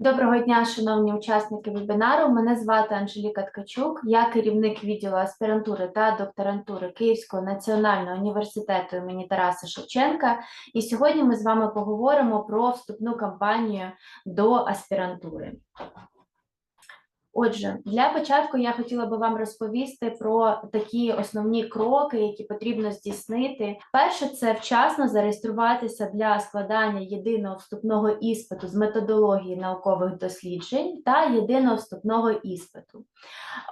Доброго дня, шановні учасники вебінару. Мене звати Анжеліка Ткачук, я керівник відділу аспірантури та докторантури Київського національного університету імені Тараса Шевченка. І сьогодні ми з вами поговоримо про вступну кампанію до аспірантури. Отже, для початку я хотіла би вам розповісти про такі основні кроки, які потрібно здійснити. Перше, це вчасно зареєструватися для складання єдиного вступного іспиту з методології наукових досліджень та єдиного вступного іспиту.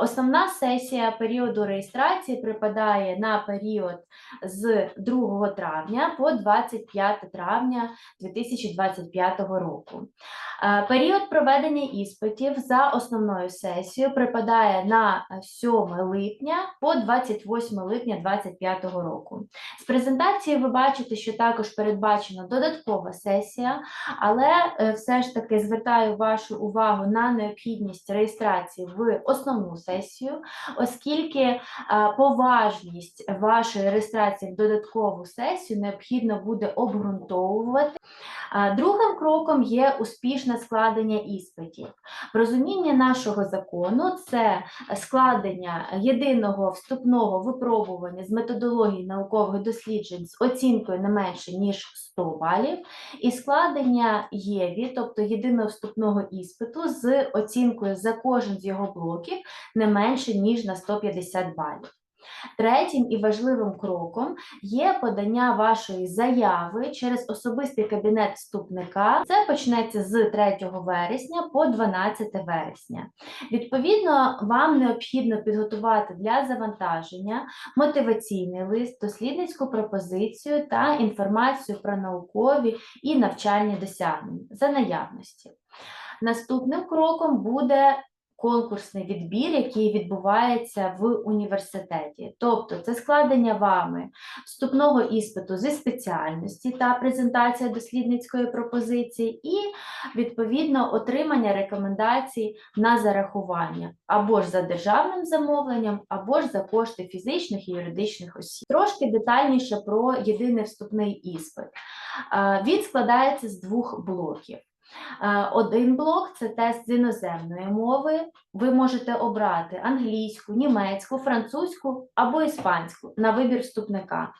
Основна сесія періоду реєстрації припадає на період з 2 травня по 25 травня 2025 року. Е, Період проведення іспитів за основною сесією припадає на 7 липня по 28 липня 2025 року. З презентації ви бачите, що також передбачена додаткова сесія, але е, все ж таки звертаю вашу увагу на необхідність реєстрації в основну сесію, оскільки е, поважність вашої реєстрації в додаткову сесію необхідно буде обґрунтовувати. Другим кроком є успішне складення іспитів. В розумінні нашого закону це складення єдиного вступного випробування з методології наукових досліджень з оцінкою не менше ніж 100 балів, і складення ЄВІ, тобто єдиного вступного іспиту з оцінкою за кожен з його блоків не менше ніж на 150 балів. Третім і важливим кроком є подання вашої заяви через особистий кабінет вступника. Це почнеться з 3 вересня по 12 вересня. Відповідно, вам необхідно підготувати для завантаження мотиваційний лист, дослідницьку пропозицію та інформацію про наукові і навчальні досягнення за наявності. Наступним кроком буде конкурсний відбір, який відбувається в університеті. Тобто це складення вами вступного іспиту зі спеціальності та презентація дослідницької пропозиції, і відповідно отримання рекомендацій на зарахування або ж за державним замовленням, або ж за кошти фізичних і юридичних осіб. Трошки детальніше про єдиний вступний іспит. Е, Він складається з двох блоків. Е, Один блок це тест з іноземної мови. Ви можете обрати англійську, німецьку, французьку або іспанську на вибір вступника.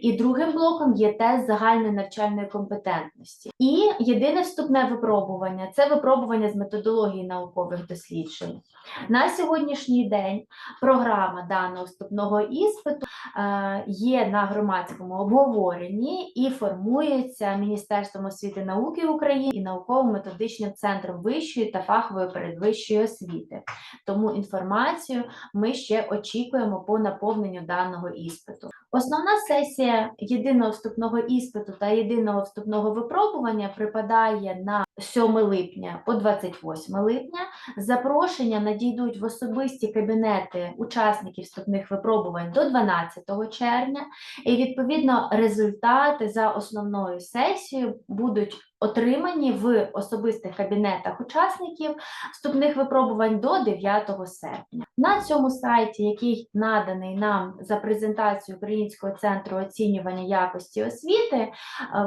І другим блоком є тест загальної навчальної компетентності. І єдине вступне випробування це випробування з методології наукових досліджень. На сьогоднішній день програма даного вступного іспиту е, є на громадському обговоренні і формується Міністерством освіти і науки України і науково-методичним центром вищої та фахової передвищої освіти. Тому інформацію ми ще очікуємо по наповненню даного іспиту. Основна сесія єдиного вступного іспиту та єдиного вступного випробування припадає на 7 липня по 28 липня. Запрошення надійдуть в особисті кабінети учасників вступних випробувань до 12 червня, і відповідно результати за основною сесією будуть отримані в особистих кабінетах учасників вступних випробувань до 9 серпня. На цьому сайті, який наданий нам за презентацією Українського центру оцінювання якості освіти, е,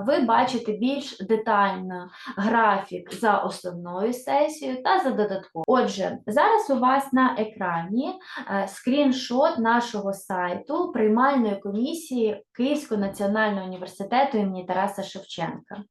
ви бачите більш детально графік за основною сесією та за додатковою. Отже, зараз у вас на екрані е, скріншот нашого сайту приймальної комісії Київського національного університету імені Тараса Шевченка.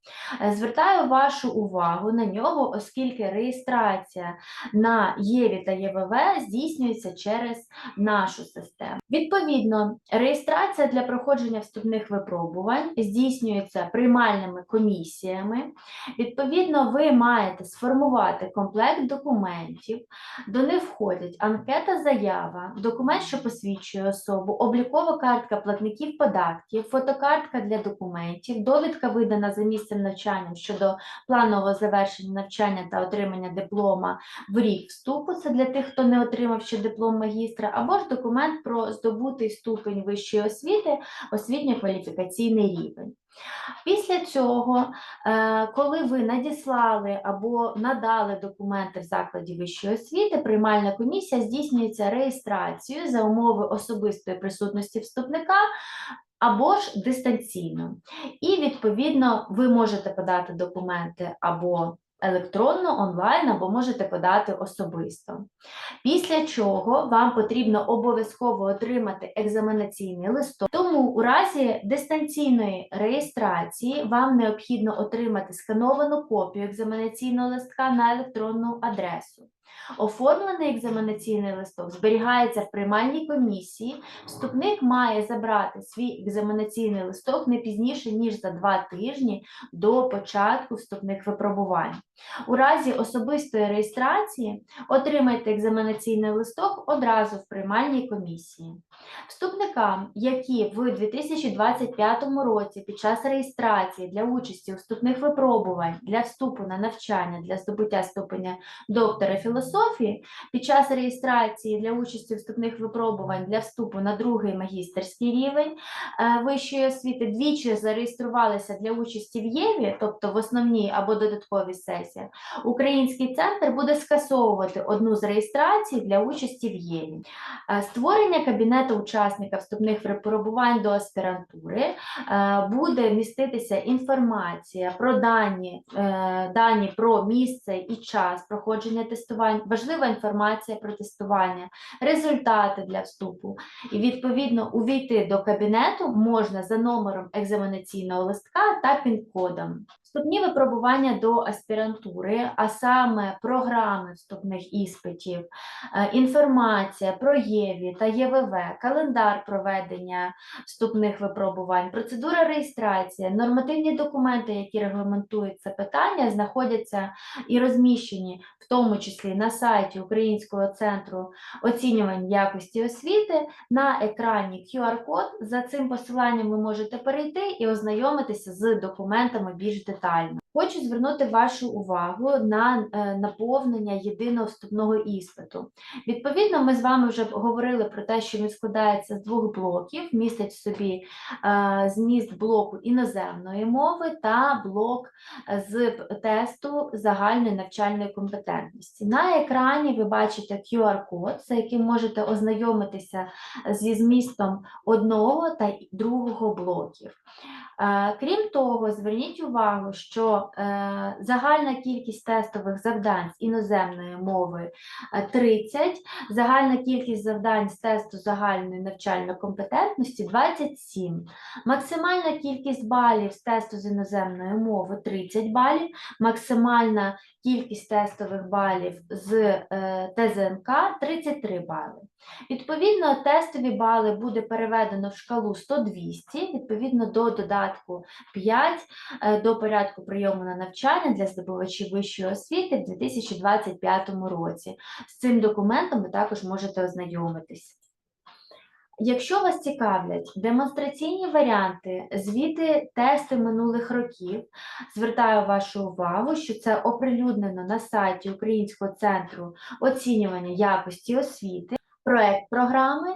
Звертаю вашу увагу на нього, оскільки реєстрація на ЄВІ та ЄВВ здійснюється через нашу систему. Відповідно, реєстрація для проходження вступних випробувань здійснюється приймальними комісіями. Відповідно, ви маєте сформувати комплект документів. До них входять анкета заява, документ, що посвідчує особу, облікова картка платників податків, фотокартка для документів, довідка видана за місцем навчання щодо планового завершення навчання та отримання диплома в рік вступу. Це для тих, хто не отримав ще диплом магістра, або ж документ про здобутий ступень вищої освіти, освітньо-кваліфікаційний рівень. Після цього, е, коли ви надіслали або надали документи в закладі вищої освіти, приймальна комісія здійснюється реєстрацією за умови особистої присутності вступника або ж дистанційно. І відповідно ви можете подати документи або електронно, онлайн або можете подати особисто. Після чого вам потрібно обов'язково отримати екзаменаційний листок. Тому у разі дистанційної реєстрації вам необхідно отримати скановану копію екзаменаційного листка на електронну адресу. Оформлений екзаменаційний листок зберігається в приймальній комісії. Вступник має забрати свій екзаменаційний листок не пізніше ніж за два тижні до початку вступних випробувань. У разі особистої реєстрації отримайте екзаменаційний листок одразу в приймальній комісії. Вступникам, які в 2025 році під час реєстрації для участі у вступних випробувань для вступу на навчання для здобуття ступеня доктора філософії, під час реєстрації для участі вступних випробувань для вступу на другий магістерський рівень е, вищої освіти двічі зареєструвалися для участі в ЄВІ, тобто в основній або додатковій сесіях, Український центр буде скасовувати одну з реєстрацій для участі в ЄВІ. Е, Створення кабінету учасника вступних випробувань до аспірантури е, буде міститися інформація про дані, дані про місце і час проходження важлива інформація про тестування, результати для вступу. І відповідно увійти до кабінету можна за номером екзаменаційного листка та пін-кодом. Вступні випробування до аспірантури, а саме програми вступних іспитів, е, інформація про ЄВІ та ЄВВ, календар проведення вступних випробувань, процедура реєстрації, нормативні документи, які регламентують це питання, знаходяться і розміщені в тому числі на сайті Українського центру оцінювань якості освіти на екрані QR-код. За цим посиланням ви можете перейти і ознайомитися з документами більш детально квартально. Хочу звернути вашу увагу на е, наповнення єдиного вступного іспиту. Відповідно, ми з вами вже говорили про те, що він складається з двох блоків, містить собі е, зміст блоку іноземної мови та блок е, з тесту загальної навчальної компетентності. На екрані ви бачите QR-код, за яким можете ознайомитися зі змістом одного та другого блоків. Крім того, зверніть увагу, що е, загальна кількість тестових завдань з іноземної мови е, 30, загальна кількість завдань з тесту загальної навчальної компетентності 27, максимальна кількість балів з тесту з іноземної мови 30 балів, максимальна кількість тестових балів з е, ТЗНК 33 бали. Відповідно, тестові бали буде переведено в шкалу 100-200, відповідно до додатку 5 е, до порядку прийому на навчання для здобувачів вищої освіти в 2025 році. З цим документом ви також можете ознайомитись. Якщо вас цікавлять демонстраційні варіанти, звіти, тести минулих років, звертаю вашу увагу, що це оприлюднено на сайті Українського центру оцінювання якості освіти. Проект програми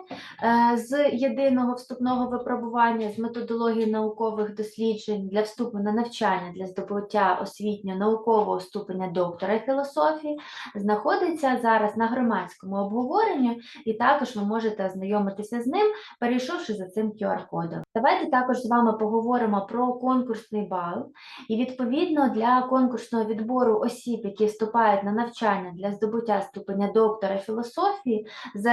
е, з єдиного вступного випробування з методології наукових досліджень для вступу на навчання для здобуття освітньо-наукового ступеня доктора філософії знаходиться зараз на громадському обговоренні, і також ви можете ознайомитися з ним, перейшовши за цим QR-кодом. Давайте також з вами поговоримо про конкурсний бал. І відповідно для конкурсного відбору осіб, які вступають на навчання для здобуття ступеня доктора філософії,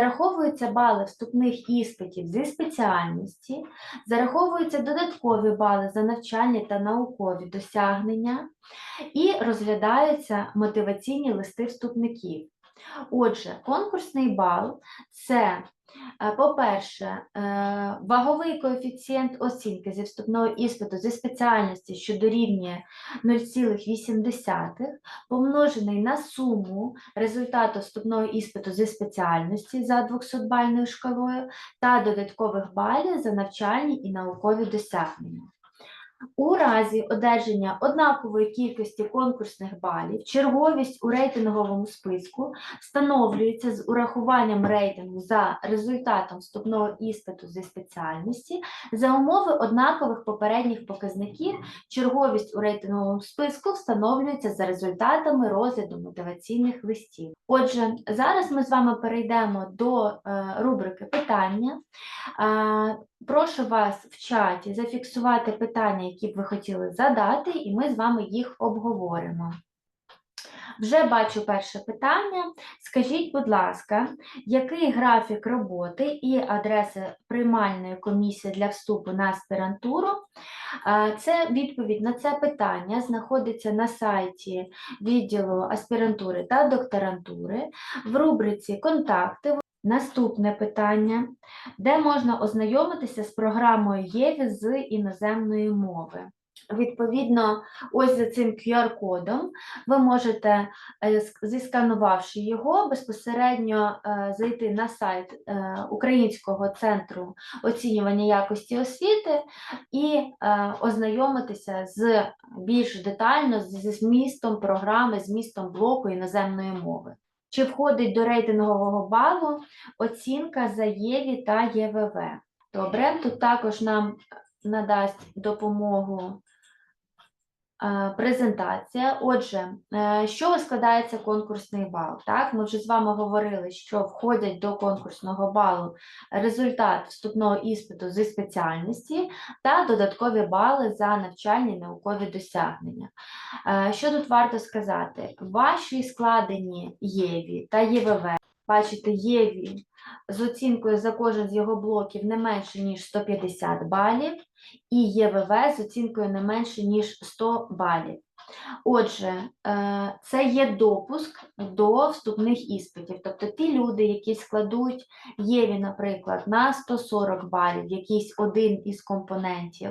зараховуються бали вступних іспитів зі спеціальності, зараховуються додаткові бали за навчальні та наукові досягнення і розглядаються мотиваційні листи вступників. Отже, конкурсний бал це, е, по-перше, е, ваговий коефіцієнт оцінки зі вступного іспиту зі спеціальності, що дорівнює 0,8, помножений на суму результату вступного іспиту зі спеціальності за 200-бальною шкалою та додаткових балів за навчальні і наукові досягнення. У разі одержання однакової кількості конкурсних балів черговість у рейтинговому списку встановлюється з урахуванням рейтингу за результатом вступного іспиту зі спеціальності за умови однакових попередніх показників. Черговість у рейтинговому списку встановлюється за результатами розгляду мотиваційних листів. Отже, зараз ми з вами перейдемо до е, рубрики питання. Прошу вас в чаті зафіксувати питання, які б ви хотіли задати, і ми з вами їх обговоримо. Вже бачу перше питання. Скажіть, будь ласка, який графік роботи і адреса приймальної комісії для вступу на аспірантуру? Це відповідь на це питання знаходиться на сайті відділу аспірантури та докторантури в рубриці Контакти. Наступне питання, де можна ознайомитися з програмою ЄВІ з іноземної мови. Відповідно, ось за цим QR-кодом ви можете, е, зісканувавши його, безпосередньо е, зайти на сайт е, Українського центру оцінювання якості освіти і ознайомитися з більш детально з- змістом програми, змістом блоку іноземної мови. Чи входить до рейтингового балу оцінка за ЄВІ та ЄВВ? Добре, тут також нам надасть допомогу презентація. Отже, е, з складається конкурсний бал? Так, ми вже з вами говорили, що входять до конкурсного балу результат вступного іспиту зі спеціальності та додаткові бали за навчальні наукові досягнення. Е, Що тут варто сказати? Ваші складені ЄВІ та ЄВВ, бачите, ЄВІ з оцінкою за кожен з його блоків не менше, ніж 150 балів, і ЄВВ з оцінкою не менше, ніж 100 балів. Отже, е, це є допуск до вступних іспитів. Тобто ті люди, які складуть ЄВІ, наприклад, на 140 балів, якийсь один із компонентів,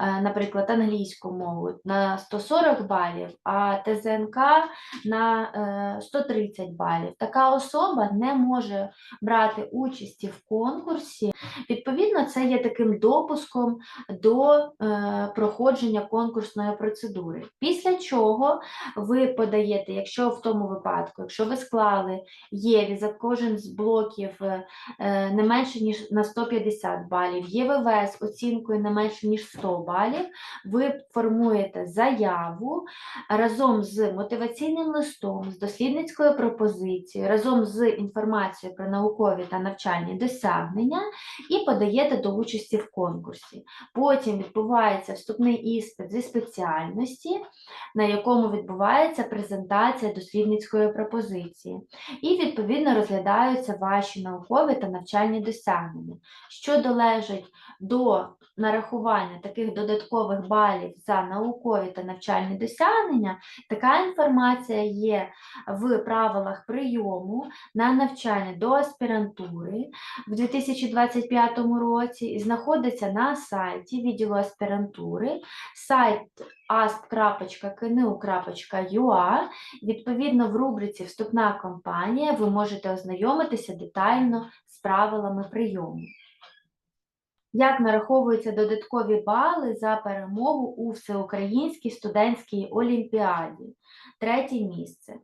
е, наприклад, англійську мову на 140 балів, а ТЗНК на е, 130 балів. Така особа не може брати участі в конкурсі. Відповідно, це є таким допуском до е, проходження конкурсної процедури. Після чого ви подаєте, якщо в тому випадку, якщо ви склали ЄВІ за кожен з блоків е, е, не менше ніж на 150 балів, ЄВВ з оцінкою не менше ніж 100 балів, ви формуєте заяву разом з мотиваційним листом, з дослідницькою пропозицією, разом з інформацією про наукові та навчальні досягнення і подаєте до участі в конкурсі. Потім відбувається вступний іспит зі спеціальності, на якому відбувається презентація дослідницької пропозиції, і відповідно розглядаються ваші наукові та навчальні досягнення, що долежить до нарахування таких додаткових балів за наукові та навчальні досягнення. Така інформація є в правилах прийому на навчання до аспірантури в 2025 році і знаходиться на сайті відділу аспірантури, сайт asp.knu.ua. Відповідно, в рубриці Вступна кампанія ви можете ознайомитися детально з правилами прийому. Як нараховуються додаткові бали за перемогу у всеукраїнській студентській олімпіаді? Третє місце.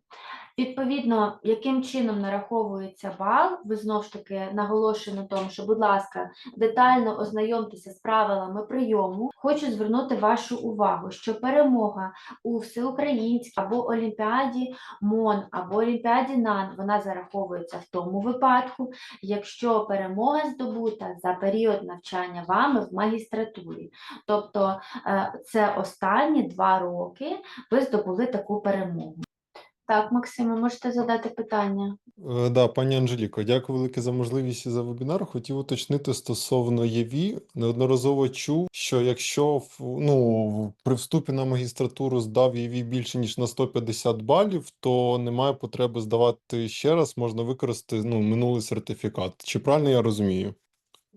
Відповідно, яким чином нараховується бал, ви знову ж таки наголошуємо на тому, що, будь ласка, детально ознайомтеся з правилами прийому. Хочу звернути вашу увагу, що перемога у всеукраїнській або Олімпіаді МОН або Олімпіаді НАН вона зараховується в тому випадку, якщо перемога здобута за період навчання вами в магістратурі. Тобто е, це останні два роки ви здобули таку перемогу. Так, Максиме, можете задати питання. Е, Да, пані Анжеліко, дякую велике за можливість за вебінар. Хотів уточнити стосовно ЄВІ. Неодноразово чув, що якщо ну, при вступі на магістратуру здав ЄВІ більше ніж на 150 балів, то немає потреби здавати ще раз, можна використати ну, минулий сертифікат. Чи правильно я розумію?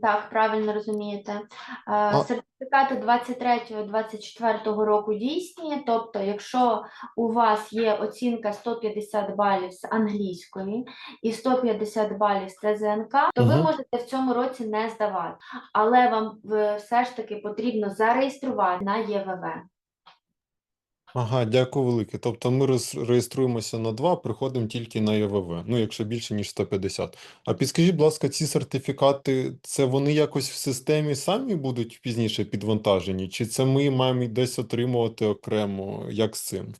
Так, правильно розумієте. Е, Сертифікати 23-24 року дійсні, тобто, якщо у вас є оцінка 150 балів з англійської і 150 балів з ТЗНК, то ви Мгм. можете в цьому році не здавати, але вам е, все ж таки потрібно зареєструвати на ЄВВ. Ага, дякую велике. Тобто ми роз- реєструємося на 2, приходимо тільки на ЄВВ, ну якщо більше ніж 150. А підскажіть, будь ласка, ці сертифікати, це вони якось в системі самі будуть пізніше підвантажені, чи це ми маємо десь отримувати окремо? Як з цим?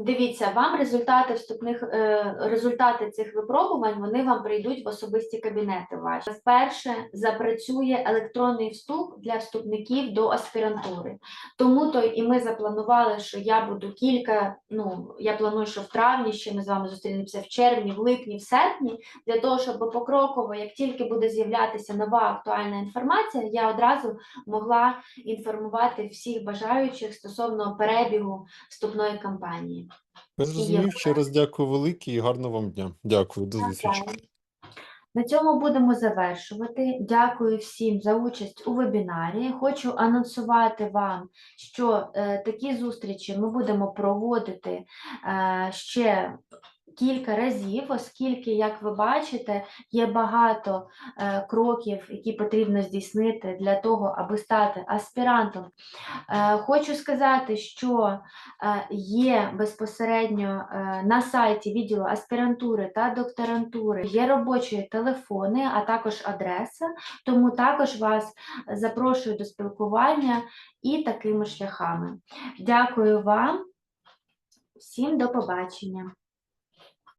Дивіться, вам результати вступних е, результати цих випробувань вони вам прийдуть в особисті кабінети ваші. Вперше запрацює електронний вступ для вступників до аспірантури. Тому то і ми запланували, що я буду кілька. Ну я планую, що в травні ще ми з вами зустрінемося в червні, в липні, в серпні, для того, щоб покроково, як тільки буде з'являтися нова актуальна інформація, я одразу могла інформувати всіх бажаючих стосовно перебігу вступної кампанії. Я зрозумів, ще раз дякую велике і гарного вам дня. Дякую, до зустрічі. На цьому будемо завершувати. Дякую всім за участь у вебінарі. Хочу анонсувати вам, що е, такі зустрічі ми будемо проводити е, ще кілька разів, оскільки, як ви бачите, є багато е, кроків, які потрібно здійснити для того, аби стати аспірантом. Е, хочу сказати, що е, є безпосередньо на сайті відділу аспірантури та докторантури є робочі телефони, а також адреса. Тому також вас запрошую до спілкування і такими шляхами. Дякую вам. Всім до побачення.